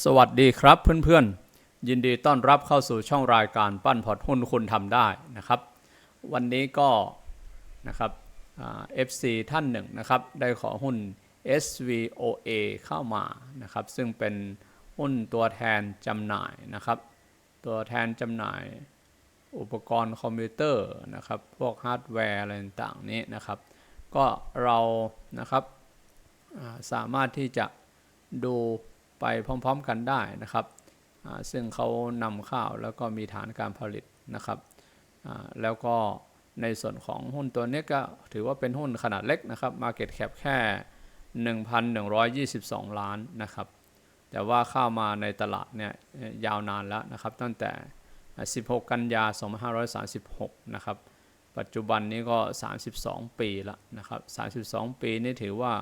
สวัสดีครับเพื่อนๆ ยินดีต้อนรับเข้าสู่ช่องรายการปั้นพอร์ตหุ้นคุณทำได้นะครับ วันนี้ก็นะครับเอ่า FC ท่านหนึ่งนะครับ ได้ขอหุ้น SVOA เข้ามานะครับ ซึ่งเป็นหุ้นตัวแทนจำหน่ายนะครับ ตัวแทนจำหน่ายอุปกรณ์คอมพิวเตอร์นะครับ พวกฮาร์ดแวร์อะไรต่างๆนี้นะครับ ก็เรานะครับสามารถที่จะดู ไปพร้อม ๆ กันได้นะครับ ซึ่งเขานำข้าวแล้วก็มีฐานการผลิตนะครับ แล้วก็ในส่วนของหุ้นตัวนี้ก็ถือว่าเป็นหุ้นขนาดเล็กนะครับ Market Cap แค่ 1,122 ล้านนะครับ แต่ว่าเข้ามาในตลาดเนี่ยยาวนานแล้วนะครับ ตั้งแต่ 16 กันยา 2536 นะครับ ปัจจุบันนี้ก็ 32 ปีละนะครับ 32 ปีนี่ถือว่า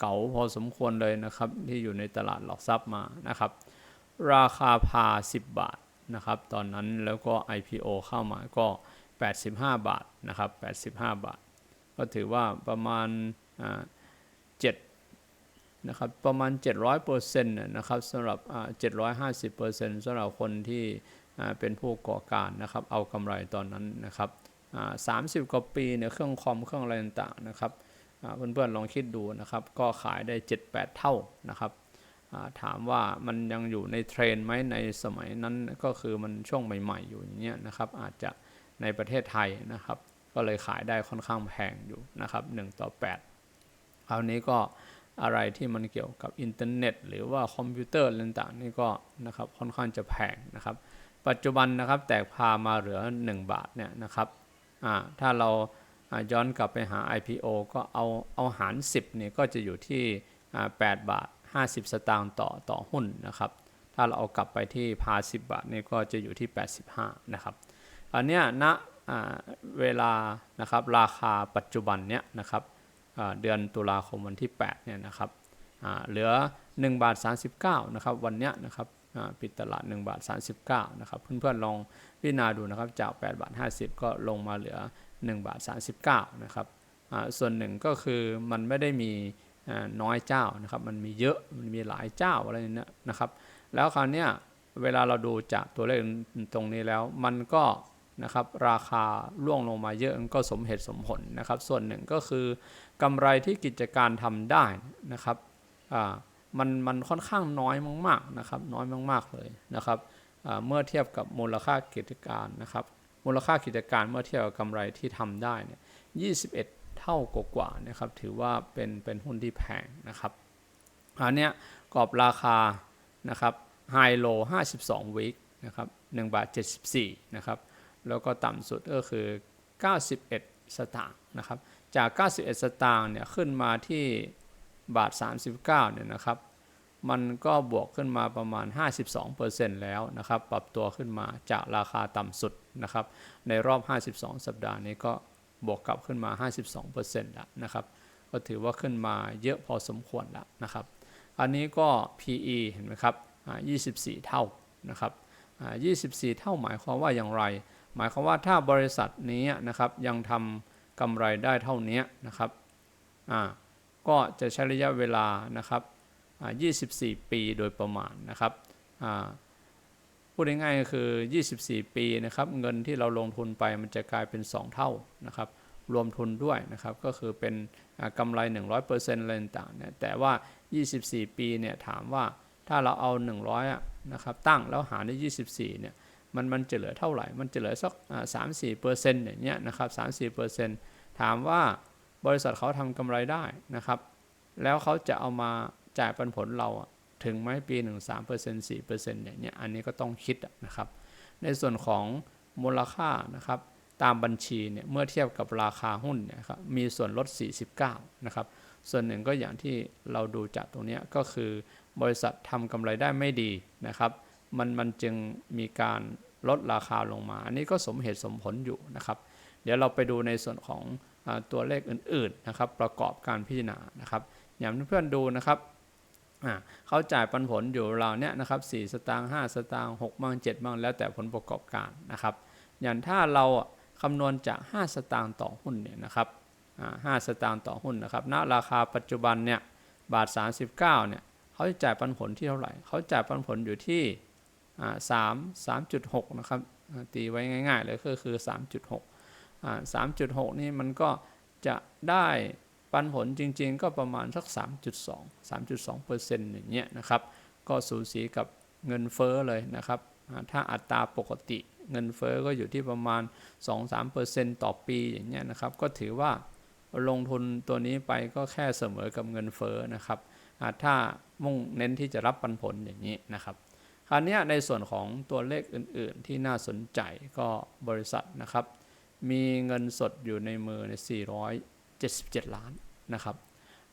เก่าพอสมควรเลยนะครับ ที่อยู่ในตลาดหลักทรัพย์มานะครับ ราคาพา 10 บาทนะครับ ตอนนั้นแล้วก็ IPO เข้ามาก็ 85 บาทนะครับ 85 บาท ก็ถือว่าประมาณอ่า7นะครับประมาณ 700เปอร์เซ็นต์นะครับสำหรับอ่า750เปอร์เซ็นต์สำหรับคนที่อ่าเป็นผู้ก่อการนะครับ เอากำไรตอนนั้นนะครับอ่า30 กว่าปีเนี่ยเครื่องคอมเครื่องอะไรต่างๆนะครับ เพื่อนๆลองคิดดูนะครับ ก็ขายได้ 7-8 เท่านะครับถามว่ามันยังอยู่ในเทรนไหมในสมัยนั้นก็คือมันช่วงใหม่ ๆ อยู่อย่างเงี้ยนะครับ อาจจะในประเทศไทยนะครับ ก็เลยขายได้ค่อนข้างแพงอยู่นะครับ1ต่อ8คราวนี้ก็อะไรที่มันเกี่ยวกับอินเทอร์เน็ต หรือว่าคอมพิวเตอร์อะไรต่างๆนี่ก็นะครับค่อนข้างจะแพงนะครับ ปัจจุบันนะครับแตกพามาเหลือ 1 บาทเนี่ยนะครับถ้าเรา ย้อนกลับไปหา IPO ก็เอาเอาหาร 10เนี่ยก็จะอยู่ที่ 8 บาท 50 สตางค์ต่อต่อหุ้นนะครับ ถ้าเราเอากลับไปที่พา 10 บาทนี่ก็จะอยู่ที่ 85 นะครับ อันเนี้ยณเวลานะครับราคาปัจจุบันเนี้ยนะครับเดือนตุลาคมวันที่ 8 เนี่ยนะครับเหลือ 1 บาท 39 นะครับ วันเนี้ยนะครับปิดตลาด 1 บาท 39 นะครับ เพื่อนๆลองพิจารณาดูนะครับ จาก 8 บาท 50 ก็ลงมาเหลือ 1บาท39นะครับส่วนหนึ่งก็คือมันไม่ได้มีน้อยเจ้านะครับ มันมีเยอะ มันมีหลายเจ้าอะไรเนี่ยนะครับ แล้วคราวเนี้ยเวลาเราดูจากตัวเลขตรงนี้แล้ว มันก็นะครับราคาร่วงลงมาเยอะก็สมเหตุสมผลนะครับ ส่วนหนึ่งก็คือกำไรที่กิจการทำได้นะครับมันมันค่อนข้างน้อยมากๆนะครับ น้อยมากๆเลยนะครับเมื่อเทียบกับมูลค่ากิจการนะครับ มูลค่ากิจการเมื่อเทียบกับกำไรที่ทำได้เนี่ย21 เท่ากว่าๆนะครับถือว่าเป็นเป็นหุ้นที่แพงนะครับอันเนี้ยกรอบราคานะครับไฮโล52วิกนะครับ1บาท74นะครับแล้วก็ต่ำสุดก็คือ 91 สตางค์นะครับจาก 91 สตางค์เนี่ยขึ้นมาที่บาท 39เนี่ยนะครับมันก็บวกขึ้นมาประมาณ 52%แล้วนะครับปรับตัวขึ้นมาจากราคาต่ำสุด นะครับ ในรอบ 52 สัปดาห์นี้ก็บวกกลับขึ้นมา 52%แล้วนะครับ ก็ถือว่าขึ้นมาเยอะพอสมควรแล้วนะครับ อันนี้ก็ PE เห็นไหมครับ 24 เท่านะครับ 24 เท่าหมายความว่าอย่างไร หมายความว่าถ้าบริษัทนี้นะครับยังทำกำไรได้เท่านี้นะครับ ก็จะใช้ระยะเวลานะครับ 24 ปีโดยประมาณนะครับ พูดง่ายๆก็คือ 24 ปีนะครับ เงินที่เราลงทุนไปมันจะกลายเป็น 2 เท่านะครับ รวมทุนด้วยนะครับ ก็คือเป็นอ่ากำไร 100%อะไรต่างๆเนี่ยแต่ว่า 24 ปีเนี่ยถามว่าถ้าเราเอา 100อะนะครับตั้งแล้วหารด้วย 24เนี่ยมันมันจะเหลือเท่าไหร่ มันจะเหลือสักสามสี่เปอร์เซ็นต์อย่างเงี้ยนะครับสามสี่เปอร์เซ็นต์ถามว่าบริษัทเขาทำกำไรได้นะครับ แล้วเขาจะเอามาจ่ายปันผลเราอะ ถึงไหมปีหนึ่งสามเปอร์เซ็นต์สี่เปอร์เซ็นต์อย่างเงี้ยอันนี้ก็ต้องคิดนะครับ ในส่วนของมูลค่านะครับตามบัญชีเนี่ยเมื่อเทียบกับราคาหุ้นเนี่ยครับมีส่วนลด 49 นะครับ ส่วนหนึ่งก็อย่างที่เราดูจากตรงเนี้ยก็คือบริษัททำกำไรได้ไม่ดีนะครับ มันมันจึงมีการลดราคาลงมา อันนี้ก็สมเหตุสมผลอยู่นะครับ เดี๋ยวเราไปดูในส่วนของอตัวเลขอื่นๆนะครับ ประกอบการพิจารณานะครับ อย่างเพื่อนๆดูนะครับ เขาจ่ายปันผลอยู่เราเนี้ยนะครับ4สตางค์5สตางค์6บ้าง7บ้างแล้วแต่ผลประกอบการนะครับ อย่างถ้าเราคำนวณจาก 5 สตางค์ต่อหุ้นเนี่ยนะครับอ่าสตางค์ต่อหุ้นนะครับ ณ ราคาปัจจุบันเนี่ยบาท 39เนี่ยเขาจะจ่ายปันผลที่เท่าไหร่ เขาจ่ายปันผลอยู่ที่สามสามจุดหกนะครับ ตีไว้ง่ายๆเลยก็คือ 3.6อ่า3.6 นี่มันก็จะได้ ปันผลจริงๆ ก็ประมาณสัก 3.2 3.2เปอร์เซ็นต์อย่างเงี้ยนะครับ ก็สูสีกับเงินเฟ้อเลยนะครับ ถ้าอัตราปกติเงินเฟ้อก็อยู่ที่ประมาณ 2-3%ต่อปีอย่างเงี้ยนะครับ ก็ถือว่าลงทุนตัวนี้ไปก็แค่เสมอกับเงินเฟ้อนะครับ ถ้ามุ่งเน้นที่จะรับปันผลอย่างนี้นะครับคราวนี้ในส่วนของตัวเลขอื่นๆ ที่น่าสนใจก็บริษัทนะครับ มีเงินสดอยู่ในมือใน 77 ล้านนะครับ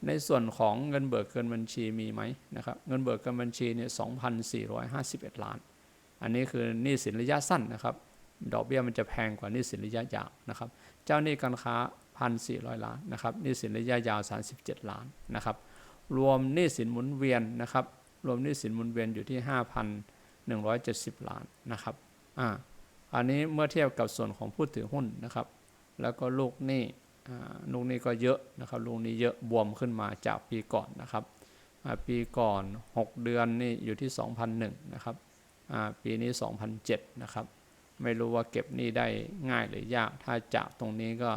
ในส่วนของเงินเบิกเกินบัญชีมีไหมนะครับเงินเบิกเกินบัญชีเนี่ย2,451 ล้าน อันนี้คือหนี้สินระยะสั้นนะครับดอกเบี้ยมันจะแพงกว่าหนี้สินระยะยาวนะครับเจ้าหนี้การค้า 1,400 ล้านนะครับหนี้สินระยะยาว 37 ล้านนะครับรวมหนี้สินหมุนเวียนนะครับรวมหนี้สินหมุนเวียนอยู่ที่ 5,170 ล้านนะครับอ่าอันนี้เมื่อเทียบกับส่วนของผู้ถือหุ้นนะครับแล้วก็ลูกหนี้ ลูกนี้ก็เยอะนะครับลูกนี้เยอะบวมขึ้นมาจากปีก่อนนะครับปีก่อน 6 เดือนนี่อยู่ที่ 2,001นะครับปีนี้ 2,007นะครับไม่รู้ว่าเก็บนี้ได้ง่ายหรือยาก ถ้าจากตรงนี้ก็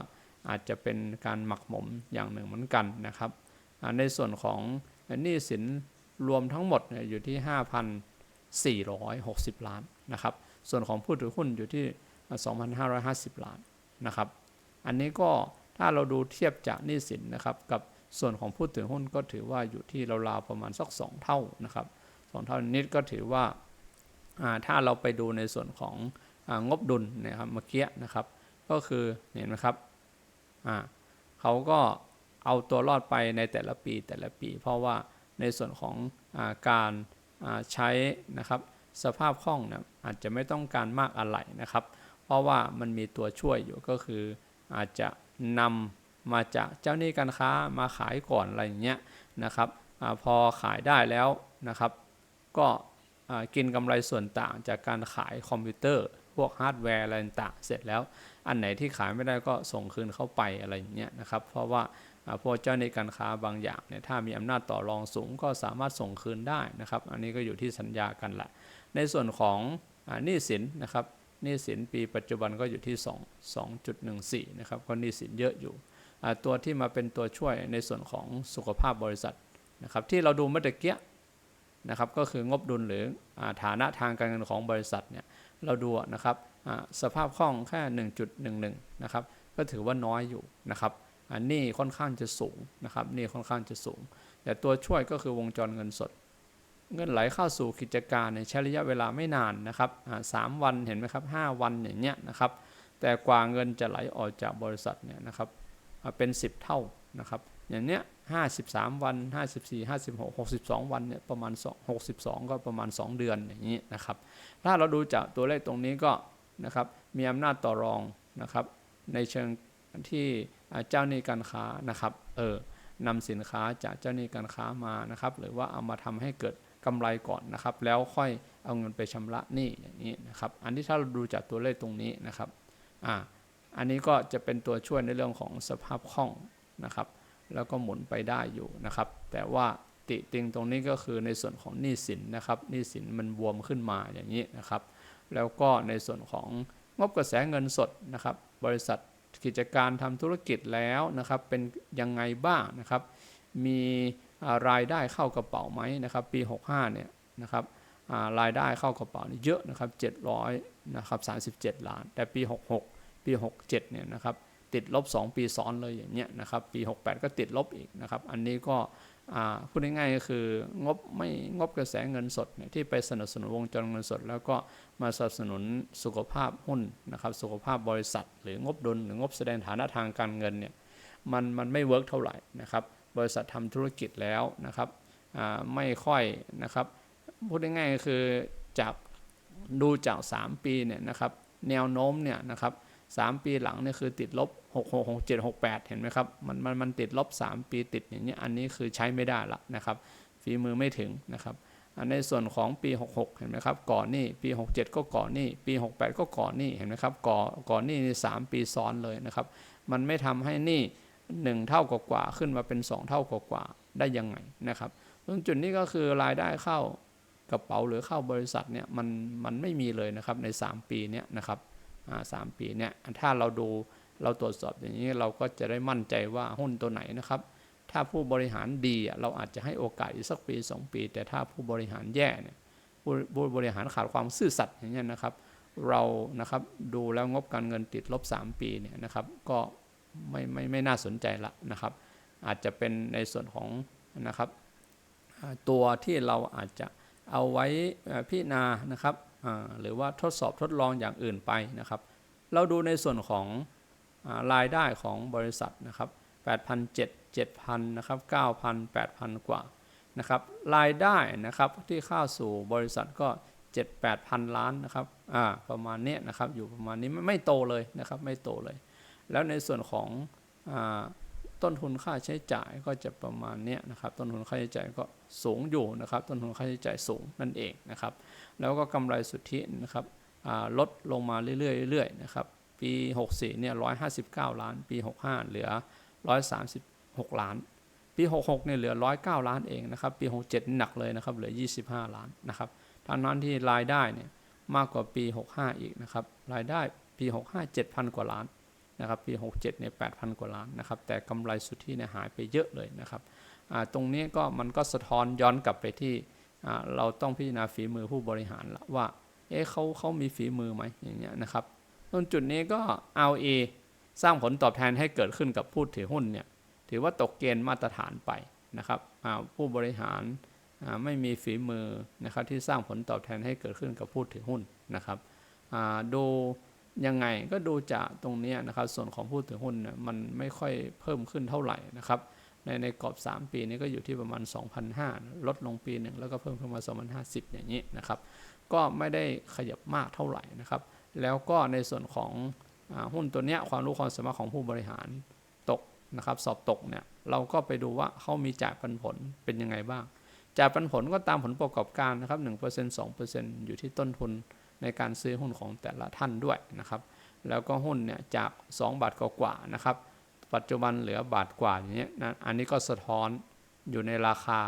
อาจจะเป็นการหมักหมมอย่างหนึ่งเหมือนกันนะครับในส่วนของหนี้สินรวมทั้งหมดอยู่ที่ 5,460 ล้านนะครับส่วนของผู้ถือหุ้นอยู่ที่ 2,550 ล้านนะครับ อันนี้ก็ ถ้าเราดูเทียบจากหนี้สินนะครับกับส่วนของผู้ถือหุ้นก็ถือว่าอยู่ที่ราวๆประมาณสัก2เท่านะครับสองเท่านิดก็ถือว่าถ้าเราไปดูในส่วนของงบดุลนะครับเมื่อกี้นะครับ ก็คือเห็นไหมครับเขาก็เอาตัวรอดไปในแต่ละปีแต่ละปี เพราะว่าในส่วนของอการใช้นะครับสภาพคล่องนะอาจจะไม่ต้องการมากอะไรนะครับ เพราะว่ามันมีตัวช่วยอยู่ก็คืออาจจะ นำมาจากเจ้าหนี้การค้ามาขายก่อนอะไรอย่างเงี้ยนะครับอพอขายได้แล้วนะครับ ก็กินกำไรส่วนต่างจากการขายคอมพิวเตอร์ พวกฮาร์ดแวร์อะไรต่างเสร็จแล้ว อันไหนที่ขายไม่ได้ก็ส่งคืนเข้าไปอะไรอย่างเงี้ยนะครับ เพราะว่าพวกเจ้าในการค้าบางอย่างเนี่ยถ้ามีอำนาจต่อรองสูงก็สามารถส่งคืนได้นะครับ อันนี้ก็อยู่ที่สัญญากันแหละในส่วนของหนี้สินนะครับ นี้สินปีปัจจุบันก็อยู่ที่ 2 2.14 นะครับก็นี้สินเยอะอยู่ ตัวที่มาเป็นตัวช่วยในส่วนของสุขภาพบริษัทนะครับที่เราดูเมื่อกี้นะครับก็คืองบดุลหรือฐานะทางการเงินของบริษัทเนี่ยเราดูนะครับสภาพคล่องแค่ 1.11 นะครับก็ถือว่าน้อยอยู่นะครับอันนี้ค่อนข้างจะสูงนะครับนี่ค่อนข้างจะสูง แต่ตัวช่วยก็คือวงจรเงินสด เงินไหลเข้าสู่กิจการในใช้ระยะเวลาไม่นานนะครับสามวันเห็นไหมครับ5วันอย่างเงี้ยนะครับ แต่กว่าเงินจะไหลออกจากบริษัทเนี่ยนะครับเป็น 10 เท่านะครับ อย่างเนี้ย53วัน54 56 62วันเนี่ยประมาณ2 62ก็ประมาณ 2 เดือนอย่างนี้นะครับ ถ้าเราดูจากตัวเลขตรงนี้ก็นะครับมีอำนาจต่อรองนะครับในเชิงที่เจ้าหนี้การค้านะครับเออนำสินค้าจากเจ้าหนี้การค้ามานะครับ หรือว่าเอามาทำให้เกิด กำไรก่อนนะครับ แล้วค่อยเอาเงินไปชำระหนี้อย่างนี้นะครับ อันที่ถ้าเราดูจากตัวเลขตรงนี้นะครับอ่าอันนี้ก็จะเป็นตัวช่วยในเรื่องของสภาพคล่องนะครับ แล้วก็หมุนไปได้อยู่นะครับ แต่ว่าติติงตรงนี้ก็คือในส่วนของหนี้สินนะครับหนี้สินมันบวมขึ้นมาอย่างนี้นะครับ แล้วก็ในส่วนของงบกระแสเงินสดนะครับ บริษัทกิจการทำธุรกิจแล้วนะครับ เป็นยังไงบ้างนะครับ มี รายได้เข้ากระเป๋าไหมนะครับปี 65เนี่ยนะครับรายได้เข้ากระเป๋านี่เยอะนะครับ700นะครับ37 ล้าน แต่ปี 66 ปี 67เนี่ยนะครับติดลบ 2 ปีซ้อนเลยอย่างเงี้ยนะครับปี 68 ก็ติดลบอีกนะครับอันนี้ก็พูดง่ายๆก็คืองบไม่งบกระแสเงินสดเนี่ยที่ไปสนับสนุนวงจรเงินสด แล้วก็มาสนับสนุนสุขภาพหุ้นนะครับสุขภาพบริษัท หรืองบดุลหรืองบแสดงฐานะทางการเงินเนี่ยมันมันไม่เวิร์กเท่าไหร่นะครับ บริษัททำธุรกิจแล้วนะครับไม่ค่อยนะครับพูดง่ายๆก็คือจากดูจาก 3 ปีเนี่ยนะครับแนวโน้มเนี่ยนะครับ3ปีหลังเนี่ยคือติดลบ 6 6 6 7 6 8 เห็นไหมครับมันมันมันติดลบ 3 ปีติดอย่างนี้อันนี้คือใช้ไม่ได้ละนะครับฝีมือไม่ถึงนะครับในส่วนของปี 66 เห็นไหมครับ ก่อนนี่ปี 67 ก็ก่อนนี่ปี 68 ก็ก่อนนี่เห็นไหมครับ ก่อก่อนนี่สามปีซ้อนเลยนะครับ มันไม่ทำให้นี่ 1 เท่ากว่าขึ้นมาเป็น 2 เท่ากว่าได้ยังไงนะครับตรงจุดนี้ก็คือรายได้เข้ากระเป๋าหรือเข้าบริษัทเนี่ยมันมันไม่มีเลยนะครับใน 3 ปีเนี้ยนะครับอ่าสามปีเนี่ยถ้าเราดูเราตรวจสอบอย่างนี้เราก็จะได้มั่นใจว่าหุ้นตัวไหนนะครับ ถ้าผู้บริหารดีเราอาจจะให้โอกาสอีกสักปี 2 ปี แต่ถ้าผู้บริหารแย่เนี่ยผู้ผู้บริหารขาดความซื่อสัตย์อย่างเงี้ยนะครับ เรานะครับดูแล้วงบการเงินติดลบ 3 ปีเนี่ยนะครับก็ ไม่ไม่ไม่น่าสนใจละนะครับ อาจจะเป็นในส่วนของนะครับตัวที่เราอาจจะเอาไว้พิจารณานะครับหรือว่าทดสอบทดลองอย่างอื่นไปนะครับ เราดูในส่วนของอารายได้ของบริษัทนะครับ8,700 7,000นะครับ9,000 8,000 กว่านะครับรายได้นะครับที่เข้าสู่บริษัทก็7 8พันล้านนะครับอ่าประมาณนี้นะครับอยู่ประมาณนี้ไม่โตเลยนะครับไม่โตเลย แล้วในส่วนของอต้นทุนค่าใช้จ่ายก็จะประมาณเนี้ยนะครับ ต้นทุนค่าใช้จ่ายก็สูงอยู่นะครับ ต้นทุนค่าใช้จ่ายสูงนั่นเองนะครับ แล้วก็กำไรสุทธินะครับลดลงมาเรื่อยๆเรื่อยๆนะครับ ปี 64เนี่ย159 ล้าน ปี 65 เหลือ 136 ล้าน ปี 66เนี่ยเหลือ 109 ล้านเองนะครับ ปี 67 หนักเลยนะครับ เหลือ 25 ล้านนะครับทั้งนั้นที่รายได้เนี่ยมากกว่าปี 65 อีกนะครับ รายได้ปี 65 7,000 กว่าล้าน นะครับปี 67เนี่ย8,000 กว่าล้านนะครับแต่กำไรสุทธิเนี่ยหายไปเยอะเลยนะครับตรงนี้ก็มันก็สะท้อนย้อนกลับไปที่เราต้องพิจารณาฝีมือผู้บริหารละว่าเอ๊ะเขาเขามีฝีมือไหมอย่างเงี้ยนะครับตรงจุดนี้ก็ RA สร้างผลตอบแทนให้เกิดขึ้นกับผู้ถือหุ้นเนี่ยถือว่าตกเกณฑ์มาตรฐานไปนะครับผู้บริหารไม่มีฝีมือนะครับที่สร้างผลตอบแทนให้เกิดขึ้นกับผู้ถือหุ้นนะครับดู ยังไงก็ดูจากตรงนี้นะครับ ส่วนของผู้ถือหุ้นเนี่ยมันไม่ค่อยเพิ่มขึ้นเท่าไหร่นะครับ ในในกรอบ 3 ปีนี้ก็อยู่ที่ประมาณ 2,500 ลดลงปีหนึ่งแล้วก็เพิ่มขึ้นมา 2,050 อย่างนี้นะครับ ก็ไม่ได้ขยับมากเท่าไหร่นะครับ แล้วก็ในส่วนของอหุ้นตัวเนี้ยความรู้ความสามารถของผู้บริหารตกนะครับ สอบตกเนี่ยเราก็ไปดูว่าเขามีจ่ายปันผลเป็นยังไงบ้าง จ่ายปันผลก็ตามผลประกอบการนะครับ1% 2%อยู่ที่ต้นทุน ในการซื้อหุ้นของแต่ละท่านด้วยนะครับ แล้วก็หุ้นเนี่ยจาก 2 บาทกว่าๆนะครับ ปัจจุบันเหลือบาทกว่าอย่างเงี้ยนะอันนี้ก็สะท้อนอยู่ในราคา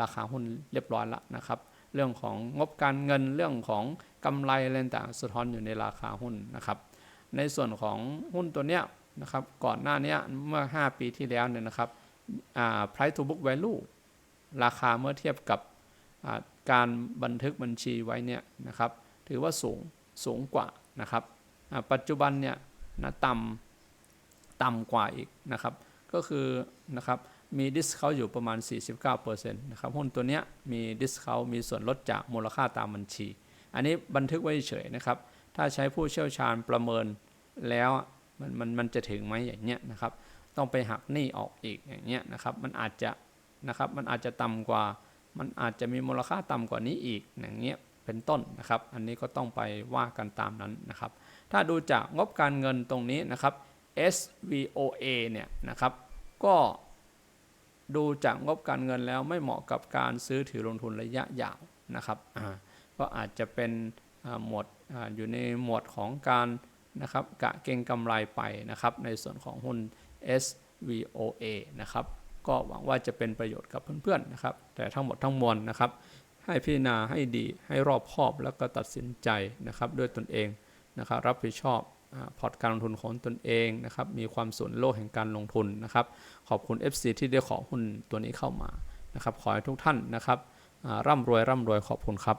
ราคาหุ้นเรียบร้อยล้วนะครับ เรื่องของงบการเงินเรื่องของกำไรอะไรต่างสะท้อนอยู่ในราคาหุ้นนะครับ ในส่วนของหุ้นตัวเนี้ยนะครับก่อนหน้านี้เมื่อ 5 ปีที่แล้วเนี่ยนะครับอ่า price to book value ราคาเมื่อเทียบกับการบันทึกบัญชีไว้เนี่ยนะครับ ถือว่าสูงสูงกว่านะครับปัจจุบันเนี่ยนะต่ำต่ำกว่าอีกนะครับ ก็คือนะครับมีดิสเขาอยู่ประมาณ 49%นะครับหุ้นตัวเนี้ยมีดิสเขามีส่วนลดจากมูลค่าตามบัญชี อันนี้บันทึกไว้เฉยนะครับ ถ้าใช้ผู้เชี่ยวชาญประเมินแล้วมันมันมันจะถึงไหมอย่างเงี้ยนะครับ ต้องไปหักหนี้ออกอีกอย่างเงี้ยนะครับ มันอาจจะนะครับมันอาจจะต่ำกว่า มันอาจจะมีมูลค่าต่ำกว่านี้อีกอย่างเงี้ย เป็นต้นนะครับ อันนี้ก็ต้องไปว่ากันตามนั้นนะครับ ถ้าดูจากงบการเงินตรงนี้นะครับ SVOA เนี่ยนะครับ ก็ดูจากงบการเงินแล้วไม่เหมาะกับการซื้อถือลงทุนระยะยาวนะครับก็อาจจะเป็นหมวดออยู่ในหมวดของการนะครับกะเก็งกำไรไปนะครับ ในส่วนของหุ้น SVOA นะครับ ก็หวังว่าจะเป็นประโยชน์กับเพื่อนๆนะครับ แต่ทั้งหมดทั้งมวลนะครับ ให้พิจารณาให้ดีให้รอบคอบแล้วก็ตัดสินใจนะครับด้วยตนเองนะครับรับผิดชอบพอร์ตการลงทุนของตนเองนะครับมีความส่วนโลกแห่งการลงทุนนะครับ ขอบคุณ FC ที่ได้ขอหุ้นตัวนี้เข้ามานะครับขอให้ทุกท่านนะครับร่ำรวยร่ำรวยขอบคุณครับ